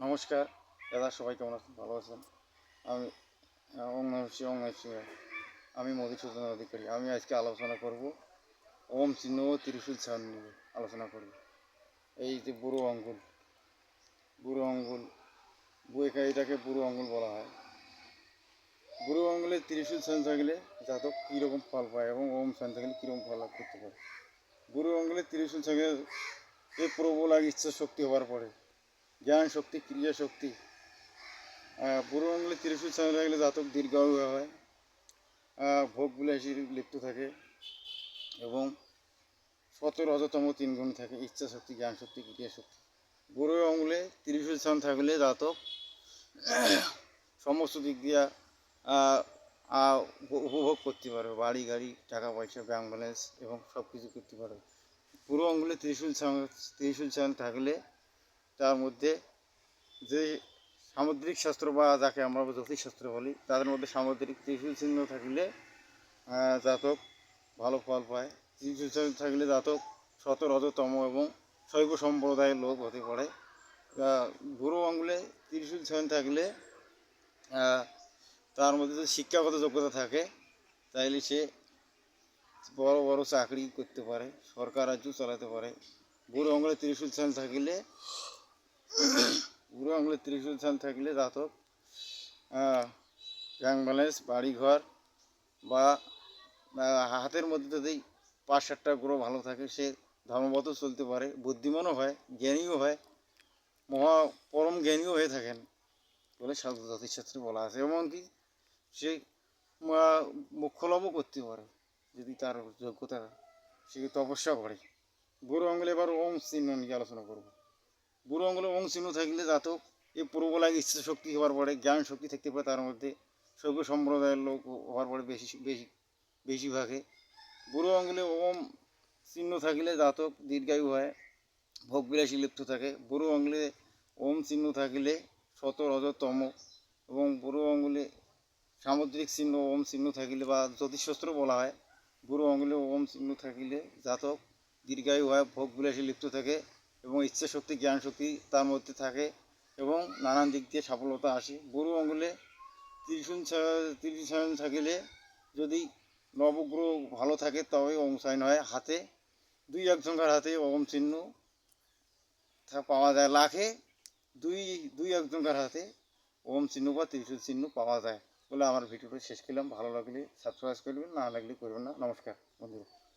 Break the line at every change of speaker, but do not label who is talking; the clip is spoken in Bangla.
নমস্কার। দাদা, সবাই কেমন আছেন? ভালো আছেন? আমি অংশী অংশী আমি মধুসূদন অধিকারী। আমি আজকে আলোচনা করব ওম চিহ্ন ও ত্রিশূল ছাড় নিয়ে আলোচনা করব। এই যে বুড়ো আঙ্গুল বুড়ো আঙ্গুল বইকা এটাকে বুড়ো আঙ্গুল বলা হয়। বুড়ো আঙ্গুলে ত্রিশূল ছান থাকলে জাতক কীরকম ফল পায় এবং ওম ছান থাকলে কীরকম ফল লাভ করতে পারে? বুড়ো আঙ্গুলে ত্রিশূল থাকলে এই প্রবল আর ইচ্ছা শক্তি হওয়ার পরে জ্ঞান শক্তি, ক্রিয়া শক্তি। বুড়ো আঙুলে ত্রিশূল সামনে রাখলে জাতক দীর্ঘায়ু হয়। ভোগ বিলাসী লিপ্ত থাকে এবং সতের অযতম তিন গুণ থাকে। ইচ্ছা শক্তি, জ্ঞান শক্তি, ক্রিয়া শক্তি। বুড়ো আঙুলে ত্রিশূল স্থান থাকলে জাতক সমস্ত দিক দিয়া উপভোগ করতে পারবে। বাড়ি, গাড়ি, টাকা পয়সা ব্যাংক ব্যালেন্স এবং সব কিছু করতে পারবে। বুড়ো আঙুলে ত্রিশূল ত্রিশূল স্থান থাকলে তার মধ্যে যে সামুদ্রিক শাস্ত্র বা যাকে আমরা জ্যোতিষশাস্ত্র বলি, তাদের মধ্যে সামুদ্রিক ত্রিশূল চিহ্ন থাকলে জাতক ভালো ফল পায়। ত্রিশূল চিহ্ন থাকলে জাতক শত রজতম এবং শৈব সম্প্রদায়ের লোক হতে পারে। বুড়ো আঙুলে ত্রিশূল চিহ্ন থাকলে তার মধ্যে যদি শিক্ষাগত যোগ্যতা থাকে, তাইলে সে বড় বড় চাকরি করতে পারে, সরকার রাজ্য চালাতে পারে। বুড়ো আঙুলে ত্রিশূল চিহ্ন থাকলে বুড়ো আঙুলে ত্রিশূল ছাল থাকলে জাতক ব্যাংক ব্যালেন্স বাড়িঘর বা হাতের মধ্যে যদি পাঁচ সাতটা গ্রহ ভালো থাকে সে ধর্মবত চলতে পারে বুদ্ধিমানও হয় জ্ঞানীও হয় মহা পরম জ্ঞানীও হয়ে থাকেন বলে শাস্ত্র জ্যোতিষশাস্ত্রে বলা আছে। এমনকি সে আহ, মোক্ষ লাভও করতে পারে যদি তার যোগ্যতা সে তপস্যা করে। বুড়ো আঙুলে এবার ওম চিহ্ন নিয়ে আলোচনা করব। বুড়ো আঙুলে ওং চিহ্ন থাকলে জাতক, এই পূর্বলাগ ইচ্ছা শক্তি হওয়ার পরে, জ্ঞান শক্তি থাকতে পারে তার মধ্যে সৈব সম্প্রদায়ের লোক হওয়ার পরে বেশি বেশি, বেশিরভাগে। বুড়ো আঙুলে ওম চিহ্ন থাকলে জাতক দীর্ঘায়ু হয়, ভোগবিলাসী লিপ্ত থাকে। বুড়ো আঙুলে ওম চিহ্ন থাকলে শত রজতম এবং বুড়ো আঙুলে সামুদ্রিক চিহ্ন, ওম চিহ্ন থাকলে বা জ্যোতিষশাস্ত্র বলা হয়। বুড়ো আঙুলে ওম চিহ্ন থাকিলে জাতক দীর্ঘায়ু হয় ভোগ ভোগবিলাসী লিপ্ত থাকে। এবং ইচ্ছা শক্তি জ্ঞান শক্তি তার মধ্যে থাকে এবং নানান দিক দিয়ে সফলতা আসে। বুড়ো আঙুলে ত্রিশূল ছা- ত্রিশূল থাকিলে যদি নবগ্রহ ভালো থাকে তবে ওম সাইন হয়। হাতে দুই একজনকার হাতে ওম চিহ্ন পাওয়া যায়। লাখে দুই দুই একজনকার হাতে ওম চিহ্ন বা ত্রিশূল চিহ্ন পাওয়া যায় বলে আমার ভিডিওটা শেষ করলাম। ভালো লাগলে সাবস্ক্রাইব করবেন, না লাগলে করবেন না। নমস্কার বন্ধুরা।